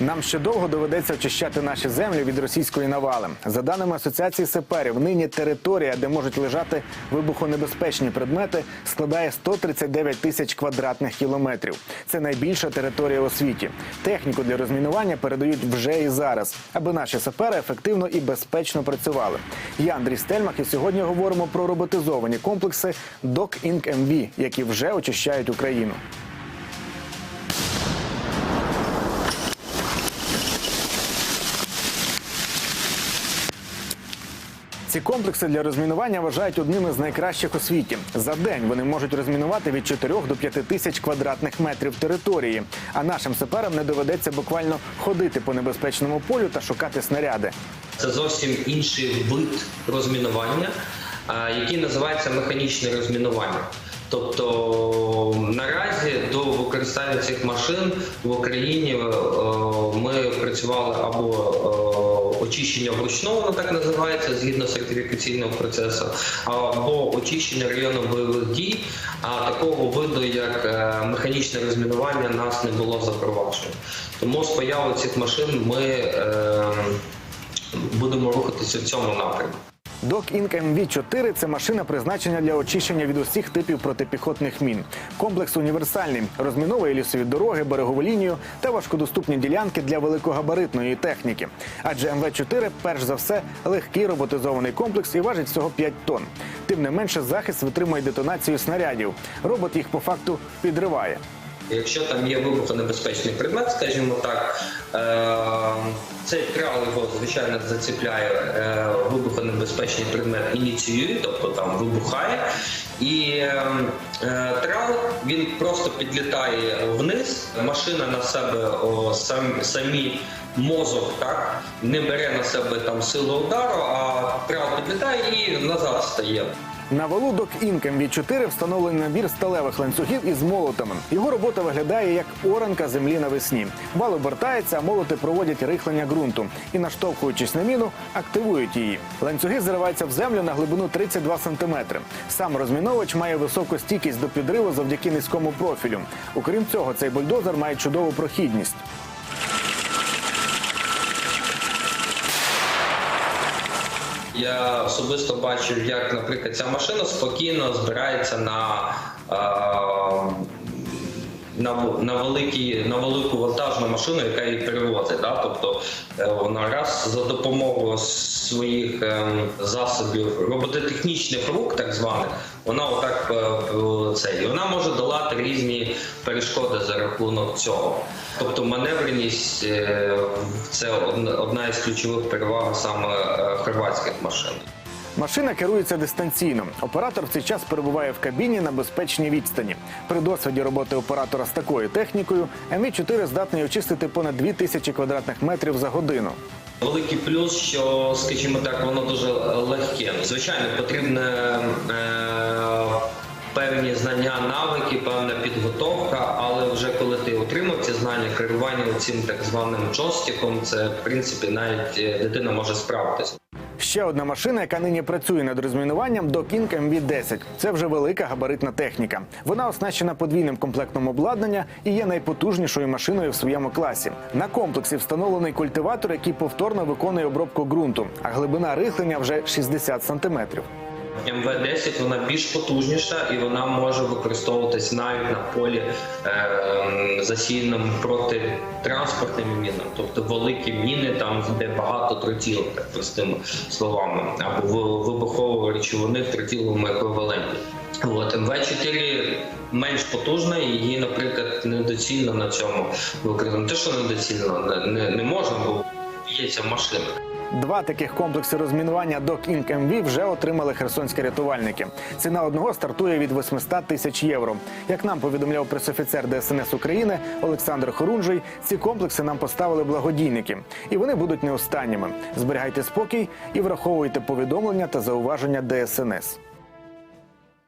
Нам ще довго доведеться очищати наші землі від російської навали. За даними асоціації саперів, нині територія, де можуть лежати вибухонебезпечні предмети, складає 139 тисяч квадратних кілометрів. Це найбільша територія у світі. Техніку для розмінування передають вже і зараз, аби наші сапери ефективно і безпечно працювали. Я Андрій Стельмах, і сьогодні говоримо про роботизовані комплекси Doc Inc. MV, які вже очищають Україну. Ці комплекси для розмінування вважають одними з найкращих у світі. За день вони можуть розмінувати від 4 до 5 тисяч квадратних метрів території. А нашим саперам не доведеться буквально ходити по небезпечному полю та шукати снаряди. Це зовсім інший вид розмінування, який називається механічне розмінування. Тобто наразі до використання цих машин в Україні е, ми працювали або е, очищення вручну, воно так називається згідно сертифікаційного процесу, або очищення району бойових дій. А такого виду, як е, механічне розмінування, нас не було запроваджено. Тому з появою цих машин ми будемо рухатися в цьому напрямку. Док Інк МВ-4 – це машина призначення для очищення від усіх типів протипіхотних мін. Комплекс універсальний, розміновує лісові дороги, берегову лінію та важкодоступні ділянки для великогабаритної техніки. Адже МВ-4 перш за все легкий роботизований комплекс і важить всього 5 тонн. Тим не менше, захист витримує детонацію снарядів. Робот їх по факту підриває. Якщо там є вибухонебезпечний предмет, скажімо так, е, цей трал його звичайно зацепляє е, вибухонебезпечний предмет, ініціює, тобто там вибухає, і е, е, трал він просто підлітає вниз. Машина на себе о, сам, самі мозок так не бере на себе там силу удару, а трал підлітає і назад стає. На валу Док Інк МВ-4 встановлений набір сталевих ланцюгів із молотами. Його робота виглядає як оранка землі навесні. Вал обертається, а молоти проводять рихлення ґрунту і, наштовхуючись на міну, активують її. Ланцюги зариваються в землю на глибину 32 сантиметри. Сам розміновувач має високу стійкість до підриву завдяки низькому профілю. Окрім цього, цей бульдозер має чудову прохідність. Я особисто бачив, як, наприклад, ця машина спокійно збирається на, е, на, на, великі, на велику вантажну машину, яка її перевозить. Да? Тобто е, вона раз за допомогою своїх е, засобів робототехнічних рук, так званих, вона отак е, це, і вона може долати різні перешкоди за рахунок цього. Тобто маневреність е, це одна- одна із ключових переваг саме е, хорватських машин. Машина керується дистанційно. Оператор в цей час перебуває в кабіні на безпечній відстані. При досвіді роботи оператора з такою технікою МВ-4 здатний очистити понад 2000 квадратних метрів за годину. Великий плюс, що, скажімо так, воно дуже легке. Звичайно, потрібне е, певні знання, навики, певна підготовка, але вже коли ти отримав ці знання, керування цим так званим джойстиком, це в принципі навіть е, дитина може справитися. Ще одна машина, яка нині працює над розмінуванням до King MV-10. Це вже велика габаритна техніка. Вона оснащена подвійним комплектом обладнання і є найпотужнішою машиною в своєму класі. На комплексі встановлений культиватор, який повторно виконує обробку ґрунту, а глибина рихлення вже 60 сантиметрів. МВ-10 вона більш потужніша і вона може використовуватись навіть на полі е, засіяному проти транспортними мінами, тобто великі міни, там де багато тротілу, так простими словами, або ви- вибухової речовини в тротіловому еквіваленті. От МВ-4 менш потужна, її, наприклад, недоцільно на цьому використовувати. Те, що недоцільно, не, не, не можна, бо є ця машина. Два таких комплекси розмінування Inc. MV вже отримали херсонські рятувальники. Ціна одного стартує від 800 тисяч євро. Як нам повідомляв пресофіцер ДСНС України Олександр Хорунжий, ці комплекси нам поставили благодійники, і вони будуть не останніми. Зберігайте спокій і враховуйте повідомлення та зауваження ДСНС.